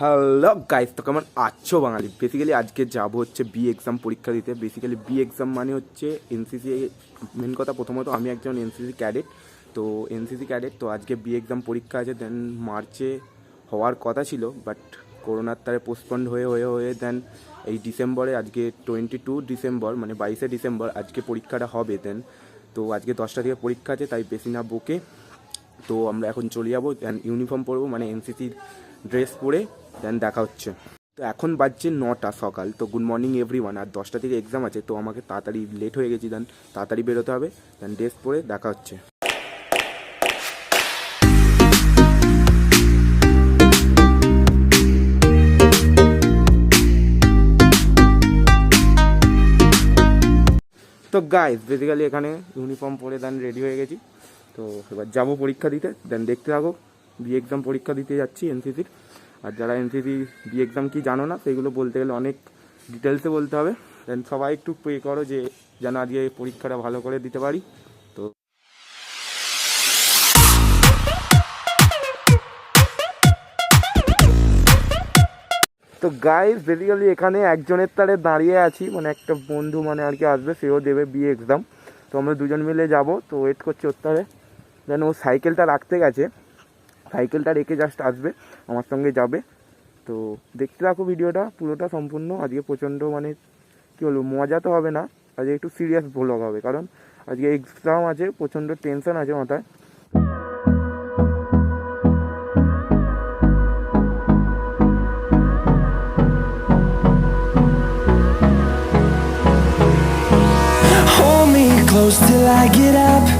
Hello guys তো কেমন আছো বাঙালি? বেসিক্যালি আজকে যাব হচ্ছে বি এক্সাম পরীক্ষা দিতে। বেসিক্যালি বি এক্সাম মানে হচ্ছে এনসিসি মেন কথা প্রথমত আমি একজন এনসিসি ক্যাডেট তো এনসিসি ক্যাডেট তো আজকে বি এক্সাম পরীক্ষা আছে দেন মার্চে হওয়ার কথা ছিল বাট করোনার তারে পোস্টপন্ড হয়ে হয়ে হয়ে দেন এই ডিসেম্বরে আজকে টোয়েন্টি টু ডিসেম্বর মানে বাইশে ডিসেম্বর আজকে পরীক্ষাটা হবে দেন তো আজকে দশটা থেকে পরীক্ষা আছে, তাই বেশি না বকে। তো আমরা এখন চলে যাব দেন ইউনিফর্ম পরবো মানে এনসিসির ড্রেস পরে দেন দেখা হচ্ছে। তো এখন বাজছে নটা সকাল, তো গুড মর্নিং এভরি ওয়ান আর দশটা থেকে এক্সাম আছে, তো আমাকে তাড়াতাড়ি লেট হয়ে গেছি দেন তাড়াতাড়ি বেরোতে হবে দেন ড্রেস পরে দেখা হচ্ছে। তো গাইস বেসিক্যালি এখানে ইউনিফর্ম পরে দেন রেডি হয়ে গেছি। তো এবার যাব পরীক্ষা দিতে দেন দেখতে থাকো বি এক্সাম পরীক্ষা দিতে যাচ্ছি এনসিসির আর যারা এনসিসি বি এক্সাম কি জানো না, সেগুলো বলতে গেলে অনেক ডিটেলসে বলতে হবে। দেন সবাই একটু প্রে করো যে যেন আজকে পরীক্ষাটা ভালো করে দিতে পারি। তো তো গাইস বেসিক্যালি এখানে একজনের তারে দাঁড়িয়ে আছি মানে একটা বন্ধু মানে আর কি আসবে, সেও দেবে বি এক্সাম তো আমরা দুজন মিলে যাব, তো ওয়েট করছি ওর তারে। দেন ও সাইকেলটা রাখতে গেছে, সাইকেলটা রেখে জাস্ট আসবে, আমার সঙ্গে যাবে। তো দেখতে থাকো ভিডিওটা, পুরোটা সম্পূর্ণ। আজকে প্রচণ্ড মানে কী বলব, মজা তো হবে না, আজকে একটু সিরিয়াস ভ্লগ হবে, কারণ আজকে এক্সাম আছে, প্রচণ্ড টেনশন আছে মাথায়। Close till I get up.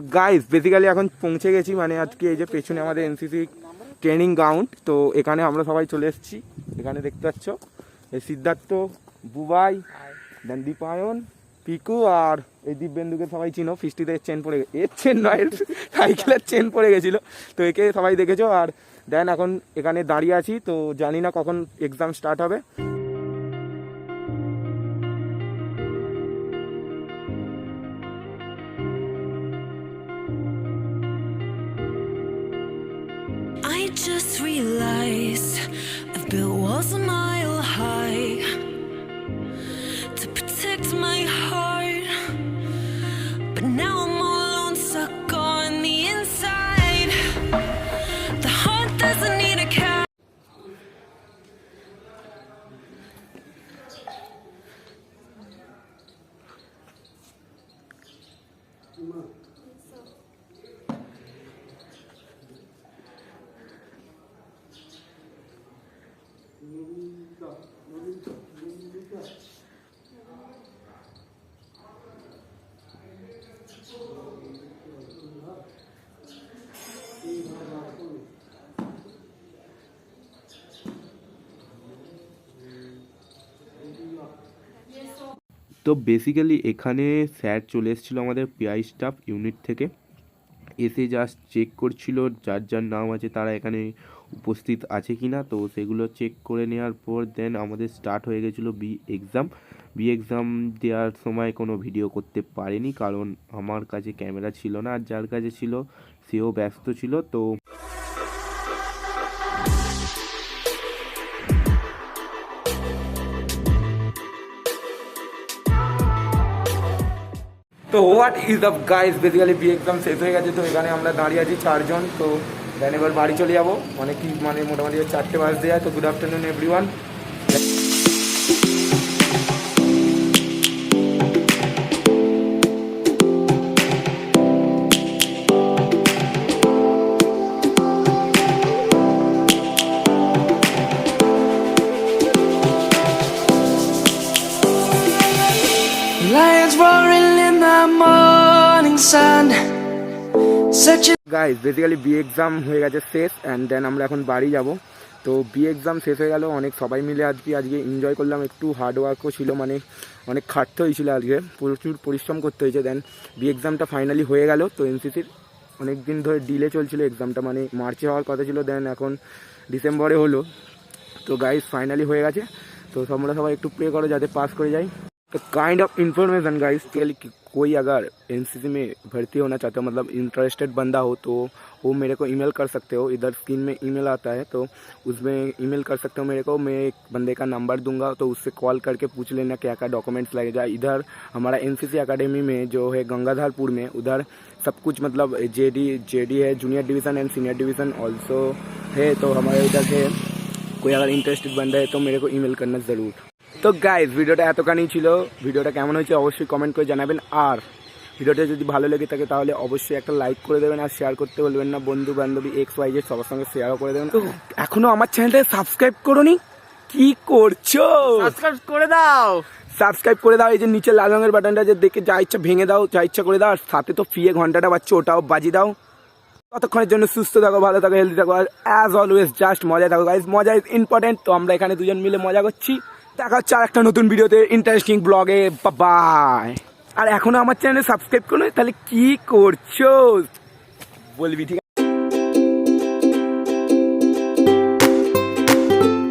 তো গাইস বেসিক্যালি এখন পৌঁছে গেছি মানে আজকে এই যে পেছনে আমাদের এনসিসি ট্রেনিং গ্রাউন্ড তো এখানে আমরা সবাই চলে এসেছি। এখানে দেখতে পাচ্ছ, এই সিদ্ধার্থ, বুবাই দেন দীপায়ন, পিকু আর এই দিব্যেন্দুকে সবাই চিনো। ফিস্টিতে চেন পড়ে গেছে এর চেন নয় সাইকেলের চেন পড়ে গেছিল। তো একে সবাই দেখেছ আর দেন এখন এখানে দাঁড়িয়ে আছি, তো জানি না কখন এক্সাম স্টার্ট হবে। Just realized I've built walls a mile তো বেসিক্যালি এখানে স্যার চলে এসেছিল আমাদের পিআই স্টাফ ইউনিট থেকে। এসে জাস্ট চেক করছিল যার যার নাম আছে, তারা এখানে উপস্থিত আছে কি না তো সেগুলো চেক করে নেওয়ার পর দেন আমাদের স্টার্ট হয়ে গেছিল বি এক্সাম বি এক্সাম দেওয়ার সময় কোনো ভিডিও করতে পারিনি কারণ আমার কাছে ক্যামেরা ছিল না। আর যার কাছে ছিল, সেও ব্যস্ত ছিল। তো তো what is up guys basically B exam শেষ হয়ে গেছে, তো এখানে আমরা দাঁড়িয়ে আছি চারজন। তো দেন এবার বাড়ি চলে যাব। মানে কি মানে মোটামুটি চারটে বাজতে যায়, তো good afternoon every guys basically B exam হয়ে গেছে শেষ অ্যান্ড দেন আমরা এখন বাড়ি যাব। তো বি এক্সাম শেষ হয়ে গেল, অনেক সবাই মিলে আজকে আজকে এনজয় করলাম, একটু হার্ডওয়ার্কও ছিল মানে অনেক খাটতে হয়েছিল আজকে। প্রচুর পরিশ্রম করতে হয়েছে দেন বি এক্সামটা ফাইনালি হয়ে গেল। তো এনসিসির অনেক দিন ধরে ডিলে চলছিল এক্সামটা মানে মার্চে হওয়ার কথা ছিল দেন এখন ডিসেম্বরে হলো। তো গাইজ ফাইনালি হয়ে গেছে। তো তোমরা সবাই একটু প্রে করো, যাতে পাস করে যাই। তো কাইন্ড অফ ইনফরমেশান গাইজ कोई अगर एनसीसी में भर्ती होना चाहते हो मतलब इंटरेस्टेड बंदा हो तो वो मेरे को ईमेल कर सकते हो। इधर स्क्रीन में ईमेल आता है तो उसमें ईमेल कर सकते हो मेरे को। मैं एक बंदे का नंबर दूँगा तो उससे कॉल करके पूछ लेना क्या क्या डॉक्यूमेंट्स लगेगा। इधर हमारा एनसीसी एकेडमी में जो है गंगाधरपुर में, उधर सब कुछ मतलब जे डी जे डी है junior division and senior division also है। तो हमारे इधर से कोई अगर इंटरेस्टेड बंदा है तो मेरे को ईमेल करना ज़रूर। তো গাইজ ভিডিওটা এতখানি ছিল। ভিডিওটা কেমন হয়েছে অবশ্যই কমেন্ট করে জানাবেন। আর ভিডিওটা যদি ভালো লেগে থাকে তাহলে অবশ্যই একটা লাইক করে দেবেন আর শেয়ার করতে বলবেন না। বন্ধু বান্ধবী এক্স ওয়াই জেড সবার সঙ্গে শেয়ারও করে দেবেন। তো এখনও আমার চ্যানেলটা সাবস্ক্রাইব করোনি? কি করছ? সাবস্ক্রাইব করে দাও। সাবস্ক্রাইব করে দাও এই যে নিচে লাল রঙের বাটনটা যে দেখে যা ইচ্ছা ভেঙে দাও যা ইচ্ছা করে দাও আর সাথে তো ফিয়ে ঘন্টাটা বাজছে ওটাও বাজি দাও। ততক্ষণের জন্য সুস্থ থাকো ভালো থাকো হেলদি থাকো আর অ্যাজ অলওয়েজ জাস্ট মজা থাকো গাইজ মজা ইজ ইম্পর্টেন্ট তো আমরা এখানে দুজন মিলে মজা করছি। দেখা হচ্ছে আর একটা নতুন ভিডিওতে ইন্টারেস্টিং ব্লগে বাবাই আর এখনও আমার চ্যানেল সাবস্ক্রাইব করো তাহলে কি করছ? বলবি, ঠিক